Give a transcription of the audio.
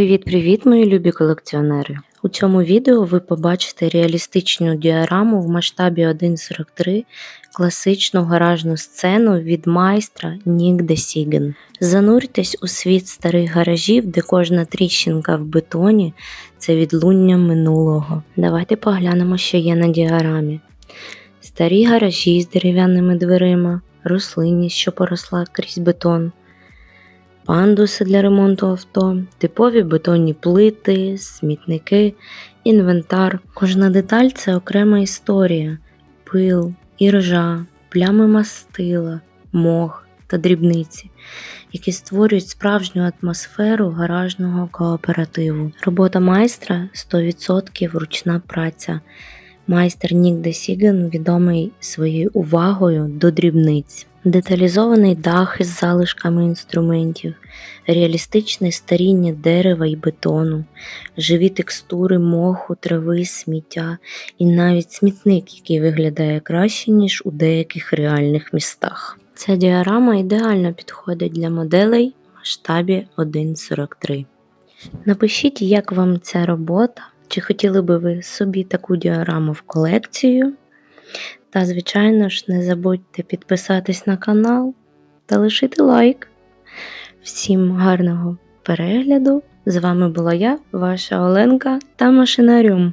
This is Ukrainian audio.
Привіт-привіт, мої любі колекціонери! У цьому відео ви побачите реалістичну діараму в масштабі 1.43 класичну гаражну сцену від майстра Нік де Сіген. Зануртесь у світ старих гаражів, де кожна тріщинка в бетоні це відлуння минулого. Давайте поглянемо, що є на діарамі. Старі гаражі з дерев'яними дверима, рослинність, що поросла крізь бетон, пандуси для ремонту авто, типові бетонні плити, смітники, інвентар. Кожна деталь це окрема історія, пил, іржа, плями мастила, мох та дрібниці, які створюють справжню атмосферу гаражного кооперативу. Робота майстра 100% ручна праця. Майстер Нік де Сіген відомий своєю увагою до дрібниць. Деталізований дах із залишками інструментів, реалістичне старіння дерева і бетону, живі текстури моху, трави, сміття і навіть смітник, який виглядає краще, ніж у деяких реальних містах. Ця діарама ідеально підходить для моделей в масштабі 1.43. Напишіть, як вам ця робота, чи хотіли би ви собі таку діараму в колекцію. Та, звичайно ж, не забудьте підписатись на канал та лишити лайк. Всім гарного перегляду! З вами була я, ваша Оленка та Машинаріум.